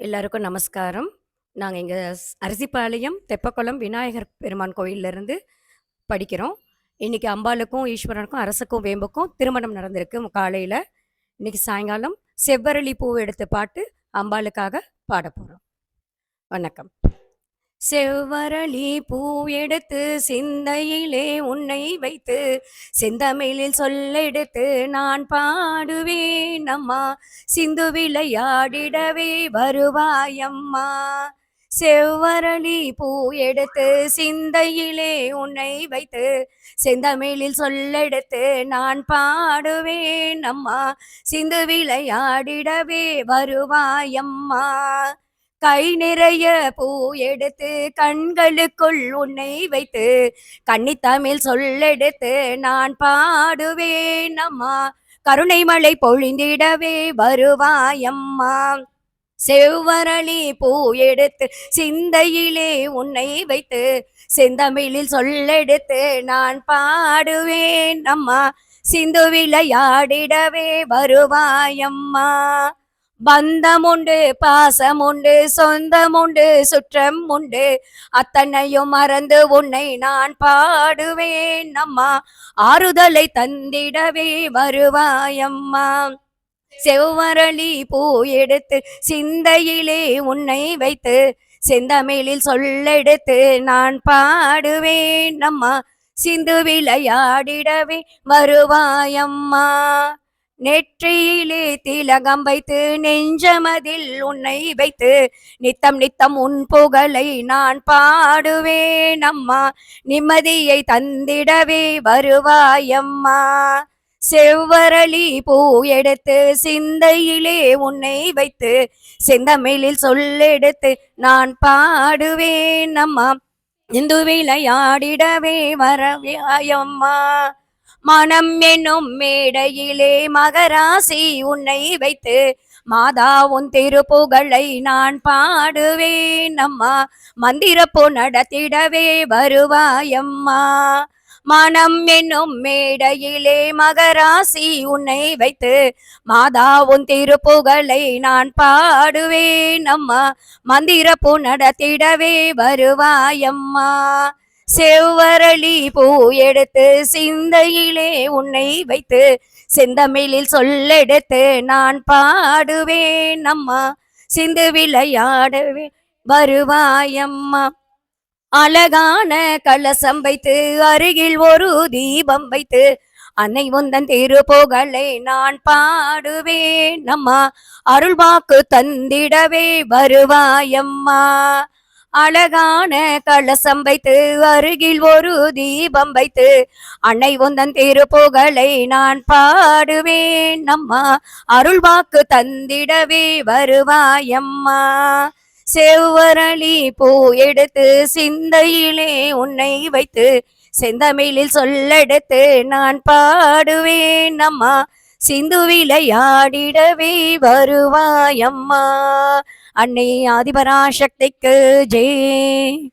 எல்லாருக்கும் நமஸ்காரம். நாங்கள் இங்கே அரிசிப்பாளையம் தெப்பக்குளம் விநாயகர் பெருமான் கோயில்லருந்து படிக்கிறோம். இன்னைக்கு அம்பாளுக்கும், ஈஸ்வரனுக்கும், அரசுக்கும் வேம்புக்கும் திருமணம் நடந்திருக்கு காலையில் இன்னைக்கு சாயங்காலம் செவ்வரளி பூ எடுத்து பாட்டு அம்பாளுக்காக பாட போகிறோம் வணக்கம். செவ்வரளி பூ எடுத்து சிந்தையிலே உன்னை வைத்து செந்தமிழில் சொல்லெடுத்து நான் பாடுவேன் அம்மா சிந்து விளையாடிடவே வருவாயம்மா. செவ்வரளி பூ எடுத்து சிந்தையிலே உன்னை வைத்து செந்தமிழில் சொல்லெடுத்து நான் பாடுவேன் அம்மா சிந்து விளையாடிடவே வருவாயம்மா. கை நிறைய பூ எடுத்து கண்களுக்குள் உன்னை வைத்து கன்னித்தமிழ் சொல்லெடுத்து நான் பாடுவேன் அம்மா கருணை மழை பொழிந்திடவே வருவாயம்மா. செவ்வரளி பூ எடுத்து சிந்தையிலே உன்னை வைத்து செந்தமிழில் சொல்லெடுத்து நான் பாடுவேன். அம்மா சிந்து விளையாடிடவே வருவாயம்மா. பந்தம் உண்டு பாசம் உண்டு சொந்தம் உண்டு சுற்றம் உண்டு அத்தனையும் மறந்து உன்னை நான் பாடுவேன் அம்மா. ஆறுதலை தந்திடவே வருவாயம்மா. செவ்வரளி பூ எடுத்து சிந்தையிலே உன்னை வைத்து செந்தமிழில் சொல்லெடுத்து நான் பாடுவேன் அம்மா. சிந்து விளையாடிடவே வருவாயம்மா. நெற்றியிலே திலகம் வைத்து நெஞ்சமதில் உன்னை வைத்து நித்தம் நித்தம் உன் புகழை நான் பாடுவேன் அம்மா. நிம்மதியை தந்திடவே வருவாயம்மா செவ்வரளி பூ எடுத்து சிந்தையிலே உன்னை வைத்து செந்தமிழில் சொல்லெடுத்து நான் பாடுவேன் அம்மா. இந்து விளையாடிடவே வரவியாயம்மா மனம் என்னும் மேடையிலே மகராசி உன்னை வைத்து மாதா உன் திருப்புகழை நான் பாடுவேன் அம்மா. மந்திரப்போ நடத்திடவே வருவாயம்மா மனம் என்னும் மேடையிலே மகராசி உன்னை வைத்து மாதா உன் திருப்புகழை நான் பாடுவேன் அம்மா. மந்திரப்பூ நடத்திடவே வருவாயம்மா செவ்வரளி பூ எடுத்து சிந்தையிலே உன்னை வைத்து செந்தமிழில் சொல்லெடுத்து நான் பாடுவேன் அம்மா. சிந்து விளையாடுவேன் வருவாயம்மா. அழகான கலசம் வைத்து அருகில் ஒரு தீபம் வைத்து அன்னை உந்தன் திருப்புகழை நான் பாடுவேன் அம்மா. அருள்வாக்கு தந்திடவே வருவாயம்மா. அழகான கலசம் வைத்து அருகில் ஒரு தீபம் வைத்து அன்னை உந்தன் திருப்புகழை நான் பாடுவேன் அம்மா. அருள் வாக்கு தந்திடவே வருவாயம்மா. செவ்வரளி பூ எடுத்து சிந்தையிலே உன்னை வைத்து செந்தமிழில் சொல்லெடுத்து நான் பாடுவேன் அம்மா. சிந்து விளையாடிடவே வருவாயம்மா. அன்னை ஆதிபராசக்திக்கு ஜெய்.